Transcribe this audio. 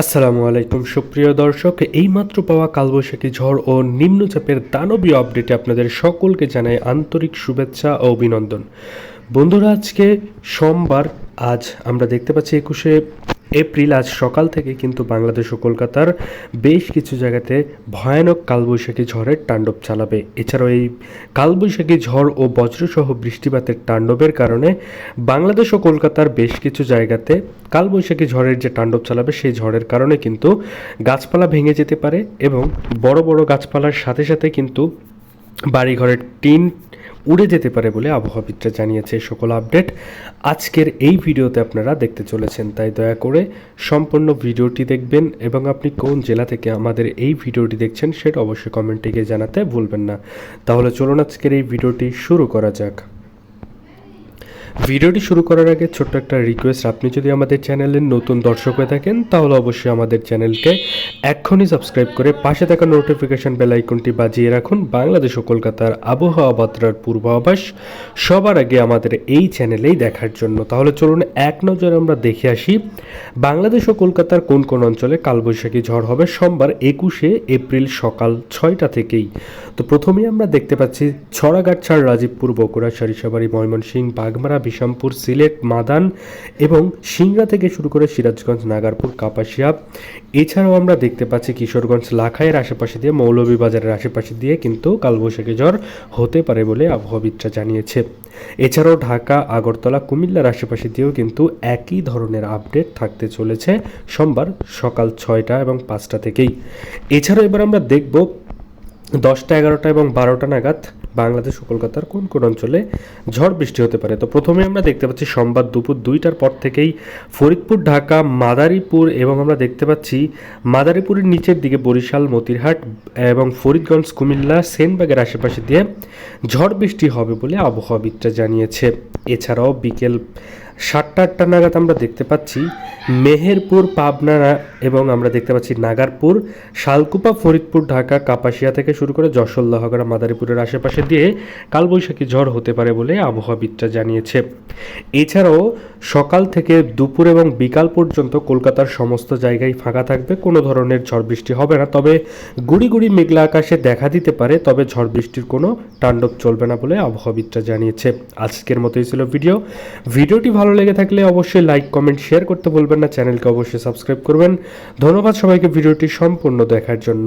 আসসালামু আলাইকুম। সুপ্রিয় দর্শক, এইমাত্র পাওয়া কালবৈশাখী ঝড় ও নিম্নচাপের দানবীয় আপডেটে আপনাদের সকলকে জানাই আন্তরিক শুভেচ্ছা ও অভিনন্দন। বন্ধুরা, আজকে সোমবার, আজ আমরা দেখতে পাচ্ছি একুশে এপ্রিল আজ সকাল থেকে কিন্তু বাংলাদেশ ও কলকাতার বেশ কিছু জায়গাতে ভয়ানক কালবৈশাখী ঝড়ের তাণ্ডব চালাবে। এছাড়াও এই কালবৈশাখী ঝড় ও বজ্রসহ বৃষ্টিপাতের তাণ্ডবের কারণে বাংলাদেশ ও কলকাতার বেশ কিছু জায়গাতে কালবৈশাখী ঝড়ের যে তাণ্ডব চালাবে, সেই ঝড়ের কারণে কিন্তু গাছপালা ভেঙে যেতে পারে এবং বড় বড় গাছপালার সাথে সাথে কিন্তু বাড়িঘরের টিন উড়ে যেতে পারে বলে আবহাওয়াবিদরা জানিয়েছে। সকল আপডেট আজকের এই ভিডিওতে আপনারা দেখতে চলেছেন। তাই দয়া করে সম্পূর্ণ ভিডিওটি দেখবেন এবং আপনি কোন জেলা থেকে আমাদের এই ভিডিওটি দেখছেন সেটা অবশ্যই কমেন্টে গিয়ে জানাতে ভুলবেন না। তাহলে চলুন আজকের এই ভিডিওটি শুরু করা যাক। ভিডিওটি শুরু করার আগে ছোট্ট একটা রিকোয়েস্ট আপনি যদি আমাদের চ্যানেলের নতুন দর্শক হয়ে থাকেন, তাহলে অবশ্যই আমাদের চ্যানেলকে এক্ষুনি সাবস্ক্রাইব করে পাশে থাকা নোটিফিকেশন বেল আইকনটি বাজিয়ে রাখুন। বাংলাদেশ ও কলকাতার আবহাওয়া বার্তার পূর্বাভাস সবার আগে আমাদের এই চ্যানেলেই দেখার জন্য। তাহলে চলুন এক নজরে আমরা দেখে আসি, বাংলাদেশ ও কলকাতার কোন কোন অঞ্চলে কালবৈশাখী ঝড় হবে। সোমবার একুশে এপ্রিল সকাল ছয়টা থেকেই। তো প্রথমেই আমরা দেখতে পাচ্ছি ছড়াগাছাড়, রাজীবপুর বগুড়া সরিষাবাড়ি ময়মনসিংহ, বাগমারা বিশামপুর, সিলেট, মাদান এবং সিংড়া থেকে শুরু করে সিরাজগঞ্জ, নাগারপুর, কাপাসিয়া। এছাড়াও আমরা দেখতে পাচ্ছি কিশোরগঞ্জ, লাখাইয়ের আশেপাশে দিয়ে, মৌলভীবাজারের আশেপাশে দিয়ে কিন্তু কালবৈশাখী ঝড় হতে পারে বলে আবহাওয়াবিদরা জানিয়েছে। এছাড়াও ঢাকা, আগরতলা, কুমিল্লার আশেপাশে দিয়েও কিন্তু একই ধরনের আপডেট থাকতে চলেছে সোমবার সকাল ছয়টা এবং পাঁচটা থেকেই। এছাড়াও এবার আমরা দেখব দশটা এগারোটা এবং বারোটা নাগাদ বাংলাদেশ ও কলকাতার কোন কোন অঞ্চলে ঝড় বৃষ্টি হতে পারে? তো প্রথমে আমরা দেখতে পাচ্ছি সোমবার দুপুর দুইটার পর থেকেই ফরিদপুর, ঢাকা, মাদারীপুর এবং আমরা দেখতে পাচ্ছি মাদারীপুরের নিচের দিকে বরিশাল, মতিরহাট এবং ফরিদগঞ্জ, কুমিল্লা, সেনবাগের আশেপাশে দিয়ে ঝড় বৃষ্টি হবে বলে আবহাওয়াবিদরা জানিয়েছে। এছাড়াও বিকেল সাতটা আটটা নাগাদ আমরা দেখতে পাচ্ছি মেহেরপুর, পাবনা এবং আমরা দেখতে পাচ্ছি নাগারপুর, শালকুপা, ফরিদপুর, ঢাকা, কাপাসিয়া থেকে শুরু করে যশোর লোহাগড়া মাদারীপুরের আশেপাশে দিয়ে কালবৈশাখী ঝড় হতে পারে বলে আবহাওয়াবিদরা জানিয়েছে। এছাড়াও সকাল থেকে দুপুর এবং বিকাল পর্যন্ত কলকাতার সমস্ত জায়গায় ফাঁকা থাকবে, কোনো ধরনের ঝড় বৃষ্টি হবে না। তবে গুড়ি গুড়ি মেঘলা আকাশে দেখা দিতে পারে, তবে ঝড় বৃষ্টির কোনো তাণ্ডব চলবে না বলে আবহাওয়াবিদরা জানিয়েছে। আজকের মতোই ছিল ভিডিও। ভিডিওটি ভালো লেগে থাকলে অবশ্যই লাইক কমেন্ট শেয়ার করতে ভুলবেন না। চ্যানেলকে অবশ্যই সাবস্ক্রাইব করবেন। ধন্যবাদ সবাইকে ভিডিওটি সম্পূর্ণ দেখার জন্য।